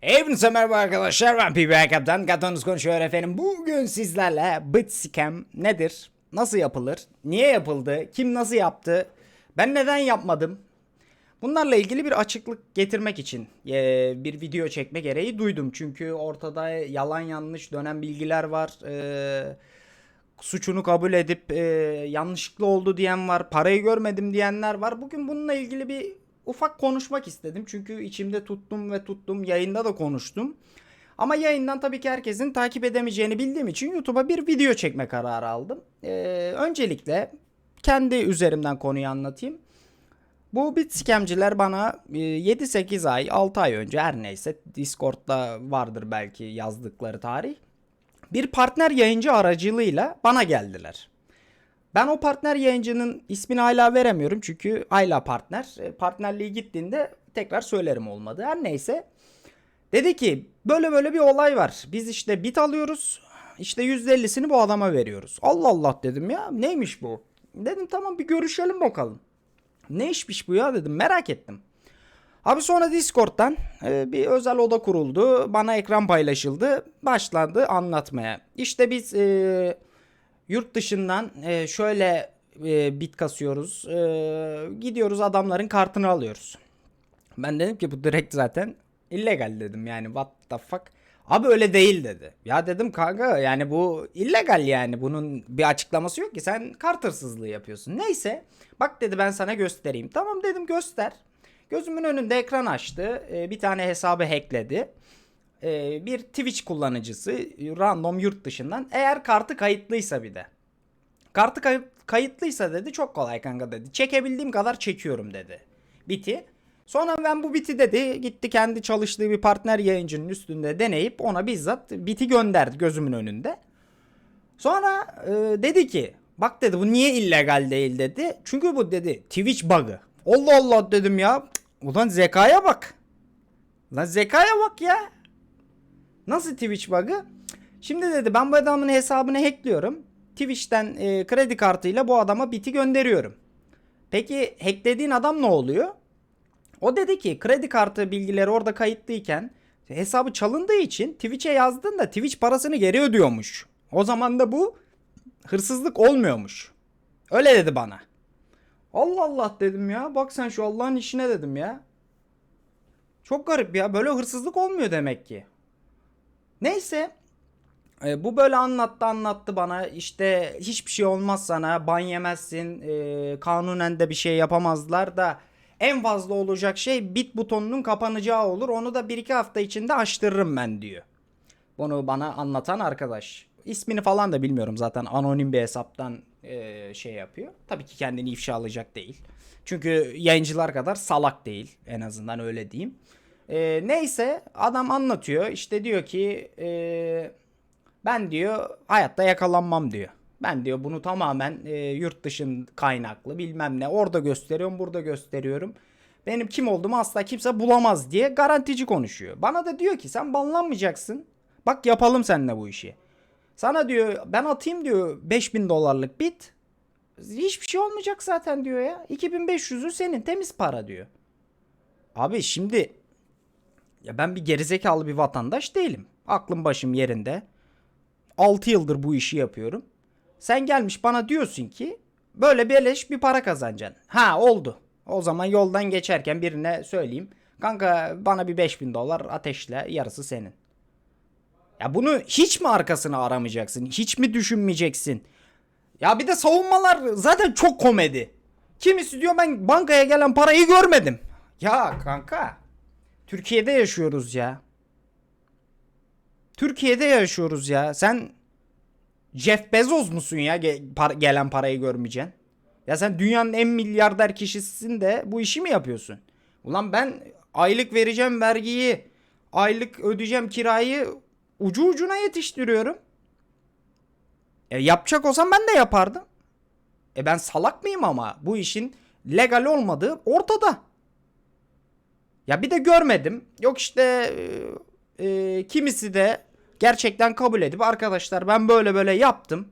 Hepinize merhaba arkadaşlar ben PBA Kaptan Katanız konuşuyor efendim Bugün sizlerle bit scam nedir? Nasıl yapılır? Niye yapıldı? Kim nasıl yaptı? Ben neden yapmadım? Bunlarla ilgili bir açıklık getirmek için eee, bir video çekme gereği duydum. Çünkü ortada yalan yanlış dönen bilgiler var. Eee, suçunu kabul edip eee, yanlışlıkla oldu diyen var. Parayı görmedim diyenler var. Bugün bununla ilgili bir ufak konuşmak istedim. Çünkü içimde tuttum ve tuttum. Yayında da konuştum. Ama yayından tabii ki herkesin takip edemeyeceğini bildiğim için YouTube'a bir video çekme kararı aldım. Eee, öncelikle kendi üzerimden konuyu anlatayım. Bu bit scamciler bana e, 7-8 ay 6 ay önce her neyse Discord'da vardır belki yazdıkları tarih. Bir partner yayıncı aracılığıyla bana geldiler. Ben o partner yayıncının ismini hala veremiyorum çünkü hala partner. E, Partnerliği gittiğinde tekrar söylerim olmadı. Her neyse. Dedi ki böyle böyle bir olay var. Biz işte bit alıyoruz. İşte %50'sini bu adama veriyoruz. Allah Allah dedim ya. Neymiş bu? Dedim tamam bir görüşelim bakalım. Ne işmiş bu ya dedim merak ettim. Abi sonra Discord'dan e, bir özel oda kuruldu. Bana ekran paylaşıldı. Başlandı anlatmaya. İşte biz e, yurt dışından e, şöyle e, bit kasıyoruz. E, gidiyoruz adamların kartını alıyoruz. Ben dedim ki bu direkt zaten illegal dedim yani what the fuck. Abi öyle değil dedi. Ya dedim kanka yani bu illegal yani bunun bir açıklaması yok ki sen kart hırsızlığı yapıyorsun. Neyse bak dedi ben sana göstereyim. Tamam dedim göster. Gözümün önünde ekran açtı. Ee, bir tane hesabı hackledi. Ee, bir Twitch kullanıcısı random yurt dışından eğer kartı kayıtlıysa bir de. Kartı kayıt, kayıtlıysa dedi çok kolay kanka dedi. Çekebildiğim kadar çekiyorum dedi. Biti. Sonra ben bu biti dedi gitti kendi çalıştığı bir partner yayıncının üstünde deneyip ona bizzat biti gönderdi gözümün önünde. Sonra e, dedi ki bak dedi bu niye illegal değil dedi. Çünkü bu dedi Twitch bug'ı. Allah Allah dedim ya. Ulan zekaya bak. Lan zekaya bak ya. Nasıl Twitch bug'ı? Şimdi dedi ben bu adamın hesabını hackliyorum. Twitch'ten e, kredi kartıyla bu adama biti gönderiyorum. Peki hacklediğin adam ne oluyor? O dedi ki kredi kartı bilgileri orada kayıtlıyken hesabı çalındığı için Twitch'e yazdığında Twitch parasını geri ödüyormuş. O zaman da bu hırsızlık olmuyormuş. Öyle dedi bana. Allah Allah dedim ya. Bak sen şu Allah'ın işine dedim ya. Çok garip ya. Böyle hırsızlık olmuyor demek ki. Neyse. E, bu böyle anlattı anlattı bana. İşte hiçbir şey olmaz sana. Ban yemezsin. E, kanunen de bir şey yapamazlar da. En fazla olacak şey bit butonunun kapanacağı olur. Onu da 1-2 hafta içinde açtırırım ben diyor. Bunu bana anlatan arkadaş. İsmini falan da bilmiyorum zaten anonim bir hesaptan e, şey yapıyor. Tabii ki kendini ifşalayacak değil. Çünkü yayıncılar kadar salak değil en azından öyle diyeyim. E, neyse adam anlatıyor işte diyor ki e, ben diyor hayatta yakalanmam diyor. Ben diyor bunu tamamen e, yurt dışın kaynaklı bilmem ne orada gösteriyorum burada gösteriyorum. Benim kim olduğumu asla kimse bulamaz diye garantici konuşuyor. Bana da diyor ki sen banlanmayacaksın. Bak yapalım seninle bu işi. Sana diyor ben atayım diyor 5000 dolarlık bit. Hiçbir şey olmayacak zaten diyor ya. 2500'ü senin temiz para diyor. Abi şimdi ya ben bir gerizekalı bir vatandaş değilim. Aklım başım yerinde. 6 yıldır bu işi yapıyorum. Sen gelmiş bana diyorsun ki böyle beleş bir para kazanacaksın. Ha oldu. O zaman yoldan geçerken birine söyleyeyim. Kanka bana bir 5000 dolar ateşle yarısı senin. Ya bunu hiç mi arkasını aramayacaksın? Hiç mi düşünmeyeceksin? Ya bir de savunmalar zaten çok komedi. Kimisi diyor ben bankaya gelen parayı görmedim. Ya kanka. Türkiye'de yaşıyoruz ya. Türkiye'de yaşıyoruz ya. Sen Jeff Bezos musun ya ge- par- gelen parayı görmeyeceksin? Ya sen dünyanın en milyarder kişisisin de bu işi mi yapıyorsun? Ulan ben aylık vereceğim vergiyi, aylık ödeyeceğim kirayı ucu ucuna yetiştiriyorum. E yapacak olsam ben de yapardım. E ben salak mıyım ama bu işin legal olmadığı ortada. Ya bir de görmedim. Yok işte e, e, kimisi de gerçekten kabul edip arkadaşlar ben böyle böyle yaptım.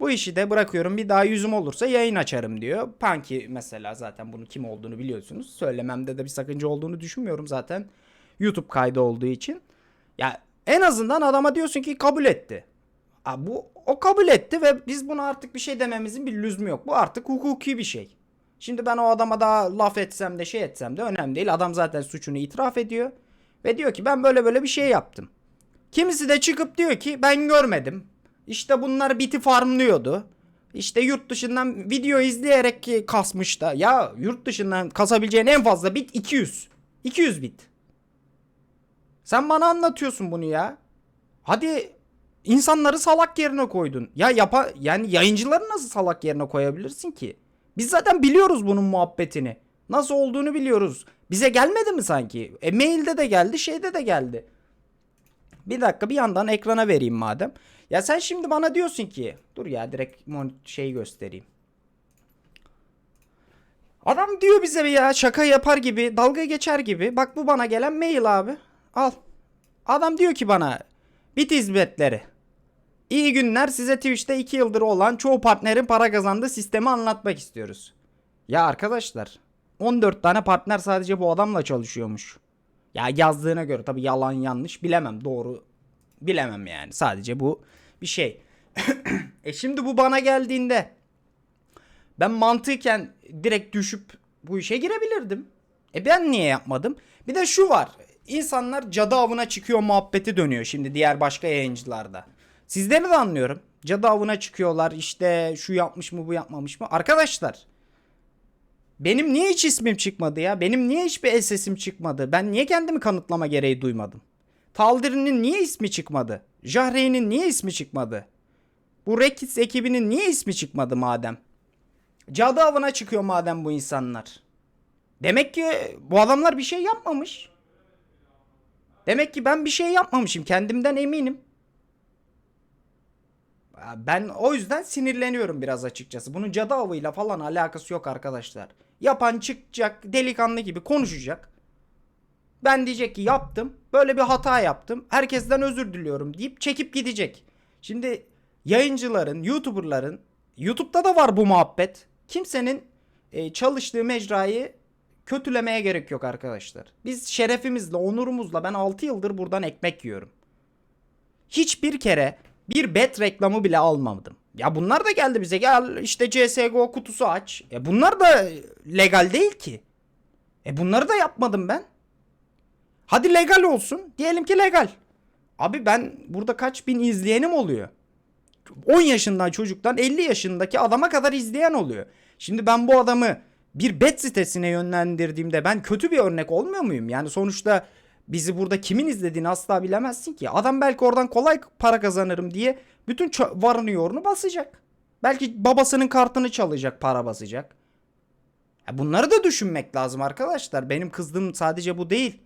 Bu işi de bırakıyorum bir daha yüzüm olursa yayın açarım diyor. Punky mesela zaten bunun kim olduğunu biliyorsunuz. Söylememde de bir sakınca olduğunu düşünmüyorum zaten. YouTube kaydı olduğu için. Ya en azından adama diyorsun ki kabul etti. Ha, bu o kabul etti ve biz buna artık bir şey dememizin bir lüzumu yok. Bu artık hukuki bir şey. Şimdi ben o adama daha laf etsem de şey etsem de önemli değil. Adam zaten suçunu itiraf ediyor. Ve diyor ki ben böyle böyle bir şey yaptım. Kimisi de çıkıp diyor ki ben görmedim. İşte bunlar biti farmlıyordu. İşte yurt dışından video izleyerek ki kasmış da. Ya yurt dışından kasabileceğin en fazla bit 200. 200 bit. Sen bana anlatıyorsun bunu ya. Hadi insanları salak yerine koydun. Ya yapa yani yayıncıları nasıl salak yerine koyabilirsin ki? Biz zaten biliyoruz bunun muhabbetini. Nasıl olduğunu biliyoruz. Bize gelmedi mi sanki? E mailde de geldi, şeyde de geldi. Bir dakika bir yandan ekrana vereyim madem. Ya sen şimdi bana diyorsun ki dur ya direkt şeyi göstereyim. Adam diyor bize ya şaka yapar gibi, dalga geçer gibi. Bak bu bana gelen mail abi. Al. Adam diyor ki bana bit hizmetleri. İyi günler size Twitch'te 2 yıldır olan çoğu partnerin para kazandığı sistemi anlatmak istiyoruz. Ya arkadaşlar 14 tane partner sadece bu adamla çalışıyormuş. Ya yazdığına göre tabi yalan yanlış bilemem doğru bilemem yani sadece bu bir şey. e şimdi bu bana geldiğinde ben mantıken direkt düşüp bu işe girebilirdim. E ben niye yapmadım? Bir de şu var. İnsanlar cadı avına çıkıyor muhabbeti dönüyor şimdi diğer başka yayıncılarda. Sizleri de anlıyorum. Cadı avına çıkıyorlar işte şu yapmış mı bu yapmamış mı. Arkadaşlar benim niye hiç ismim çıkmadı ya? Benim niye hiçbir sesim çıkmadı? Ben niye kendimi kanıtlama gereği duymadım? Taldir'in niye ismi çıkmadı? Jahreyn'in niye ismi çıkmadı? Bu Rekis ekibinin niye ismi çıkmadı madem? Cadı avına çıkıyor madem bu insanlar. Demek ki bu adamlar bir şey yapmamış. Demek ki ben bir şey yapmamışım. Kendimden eminim. Ben o yüzden sinirleniyorum biraz açıkçası. Bunun cadı avıyla falan alakası yok arkadaşlar. Yapan çıkacak delikanlı gibi konuşacak. Ben diyecek ki yaptım. Böyle bir hata yaptım. Herkesten özür diliyorum deyip çekip gidecek. Şimdi yayıncıların, YouTuber'ların YouTube'da da var bu muhabbet. Kimsenin e, çalıştığı mecrayı kötülemeye gerek yok arkadaşlar. Biz şerefimizle, onurumuzla ben 6 yıldır buradan ekmek yiyorum. Hiçbir kere bir bet reklamı bile almadım. Ya bunlar da geldi bize. Gel işte CSGO kutusu aç. E bunlar da legal değil ki. E bunları da yapmadım ben. Hadi legal olsun. Diyelim ki legal. Abi ben burada kaç bin izleyenim oluyor. 10 yaşından çocuktan 50 yaşındaki adama kadar izleyen oluyor. Şimdi ben bu adamı bir bet sitesine yönlendirdiğimde ben kötü bir örnek olmuyor muyum? Yani sonuçta bizi burada kimin izlediğini asla bilemezsin ki. Adam belki oradan kolay para kazanırım diye bütün varını yoğurunu basacak. Belki babasının kartını çalacak para basacak. Bunları da düşünmek lazım arkadaşlar. Benim kızdığım sadece bu değil.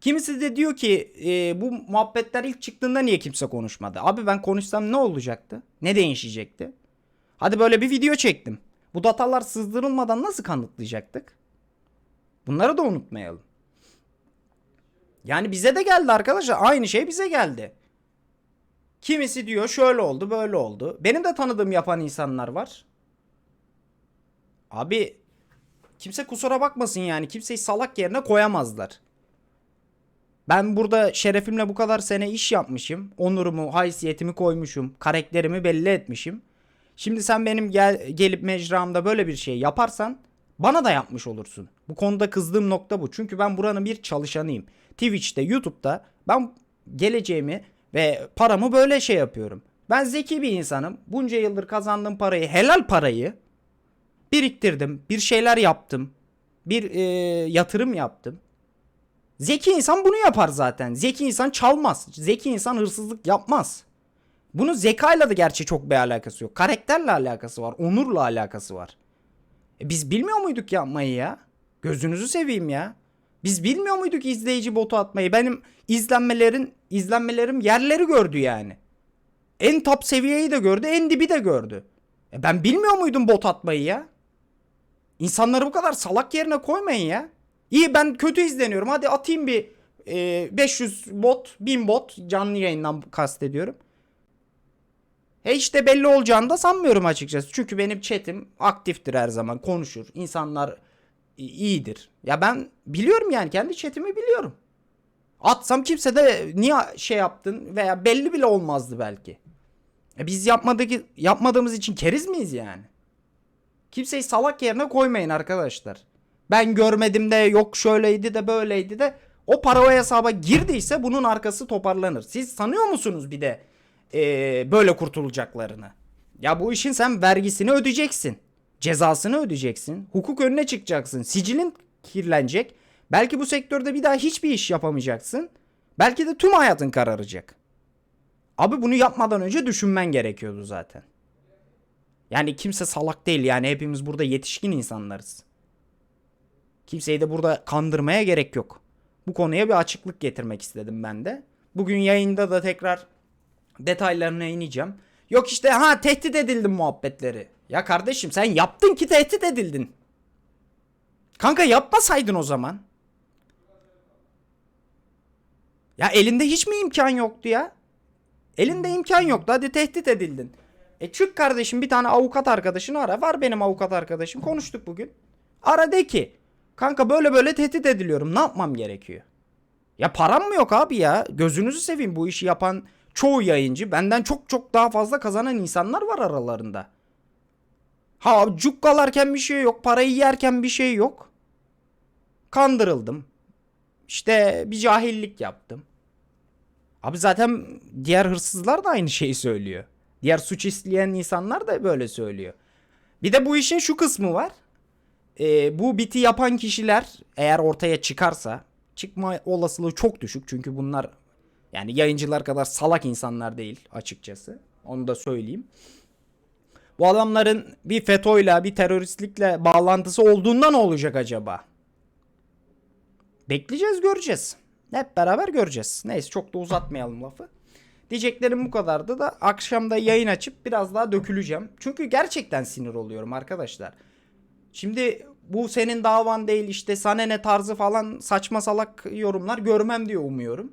Kimisi de diyor ki e, bu muhabbetler ilk çıktığında niye kimse konuşmadı? Abi ben konuşsam ne olacaktı? Ne değişecekti? Hadi böyle bir video çektim. Bu datalar sızdırılmadan nasıl kanıtlayacaktık? Bunları da unutmayalım. Yani bize de geldi arkadaşlar. Aynı şey bize geldi. Kimisi diyor şöyle oldu böyle oldu. Benim de tanıdığım yapan insanlar var. Abi kimse kusura bakmasın yani. Kimseyi salak yerine koyamazlar. Ben burada şerefimle bu kadar sene iş yapmışım. Onurumu, haysiyetimi koymuşum. Karakterimi belli etmişim. Şimdi sen benim gel, gelip mecramda böyle bir şey yaparsan bana da yapmış olursun. Bu konuda kızdığım nokta bu. Çünkü ben buranın bir çalışanıyım. Twitch'te, YouTube'da ben geleceğimi ve paramı böyle şey yapıyorum. Ben zeki bir insanım. Bunca yıldır kazandığım parayı, helal parayı biriktirdim. Bir şeyler yaptım. Bir e, yatırım yaptım. Zeki insan bunu yapar zaten. Zeki insan çalmaz. Zeki insan hırsızlık yapmaz. Bunun zekayla da gerçi çok bir alakası yok. Karakterle alakası var. Onurla alakası var. E biz bilmiyor muyduk yapmayı ya? Gözünüzü seveyim ya. Biz bilmiyor muyduk izleyici botu atmayı? Benim izlenmelerin izlenmelerim yerleri gördü yani. En top seviyeyi de gördü, en dibi de gördü. E ben bilmiyor muydum bot atmayı ya? İnsanları bu kadar salak yerine koymayın ya. İyi ben kötü izleniyorum. Hadi atayım bir e, 500 bot, 1000 bot canlı yayından kastediyorum. E işte belli olacağını da sanmıyorum açıkçası. Çünkü benim chatim aktiftir her zaman. Konuşur. İnsanlar iyidir. Ya ben biliyorum yani kendi chatimi biliyorum. Atsam kimse de niye şey yaptın veya belli bile olmazdı belki. E biz yapmadık, yapmadığımız için keriz miyiz yani? Kimseyi salak yerine koymayın arkadaşlar. Ben görmedim de yok şöyleydi de böyleydi de o para o hesaba girdiyse bunun arkası toparlanır. Siz sanıyor musunuz bir de eee, böyle kurtulacaklarını? Ya bu işin sen vergisini ödeyeceksin. Cezasını ödeyeceksin. Hukuk önüne çıkacaksın. Sicilin kirlenecek. Belki bu sektörde bir daha hiçbir iş yapamayacaksın. Belki de tüm hayatın kararacak. Abi bunu yapmadan önce düşünmen gerekiyordu zaten. Yani kimse salak değil yani hepimiz burada yetişkin insanlarız. Kimseyi de burada kandırmaya gerek yok. Bu konuya bir açıklık getirmek istedim ben de. Bugün yayında da tekrar detaylarına ineceğim. Yok işte ha tehdit edildim muhabbetleri. Ya kardeşim sen yaptın ki tehdit edildin. Kanka yapmasaydın o zaman. Ya elinde hiç mi imkan yoktu ya? Elinde imkan yoktu. Hadi tehdit edildin. E çık kardeşim bir tane avukat arkadaşını ara. Var benim avukat arkadaşım. Konuştuk bugün. Ara de ki. Kanka böyle böyle tehdit ediliyorum. Ne yapmam gerekiyor? Ya param mı yok abi ya? Gözünüzü seveyim bu işi yapan çoğu yayıncı. Benden çok çok daha fazla kazanan insanlar var aralarında. Ha cukkalarken bir şey yok. Parayı yerken bir şey yok. Kandırıldım. İşte bir cahillik yaptım. Abi zaten diğer hırsızlar da aynı şeyi söylüyor. Diğer suç işleyen insanlar da böyle söylüyor. Bir de bu işin şu kısmı var. Ee, bu biti yapan kişiler eğer ortaya çıkarsa çıkma olasılığı çok düşük. Çünkü bunlar yani yayıncılar kadar salak insanlar değil açıkçası. Onu da söyleyeyim. Bu adamların bir FETÖ'yle bir teröristlikle bağlantısı olduğunda ne olacak acaba? Bekleyeceğiz göreceğiz. Hep beraber göreceğiz. Neyse çok da uzatmayalım lafı. Diyeceklerim bu kadardı da akşamda yayın açıp biraz daha döküleceğim. Çünkü gerçekten sinir oluyorum arkadaşlar. Şimdi bu senin davan değil işte sana ne tarzı falan saçma salak yorumlar görmem diye umuyorum.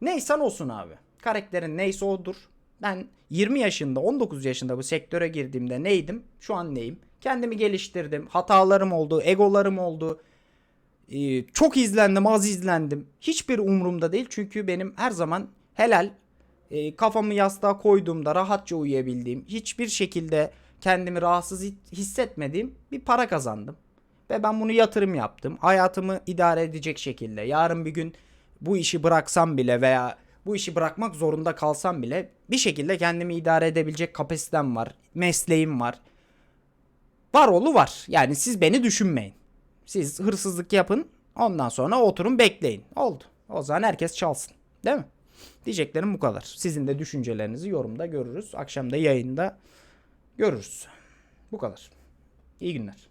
Neysen olsun abi. Karakterin neyse odur. Ben 20 yaşında 19 yaşında bu sektöre girdiğimde neydim? Şu an neyim? Kendimi geliştirdim. Hatalarım oldu, egolarım oldu. Ee, çok izlendim, az izlendim. Hiçbir umurumda değil çünkü benim her zaman helal e, kafamı yastığa koyduğumda rahatça uyuyabildiğim, hiçbir şekilde kendimi rahatsız hi- hissetmediğim bir para kazandım. Ve ben bunu yatırım yaptım. Hayatımı idare edecek şekilde. Yarın bir gün bu işi bıraksam bile veya bu işi bırakmak zorunda kalsam bile bir şekilde kendimi idare edebilecek kapasitem var. Mesleğim var. Var oğlu var. Yani siz beni düşünmeyin. Siz hırsızlık yapın. Ondan sonra oturun bekleyin. Oldu. O zaman herkes çalsın. Değil mi? Diyeceklerim bu kadar. Sizin de düşüncelerinizi yorumda görürüz. Akşam da yayında görürüz. Bu kadar. İyi günler.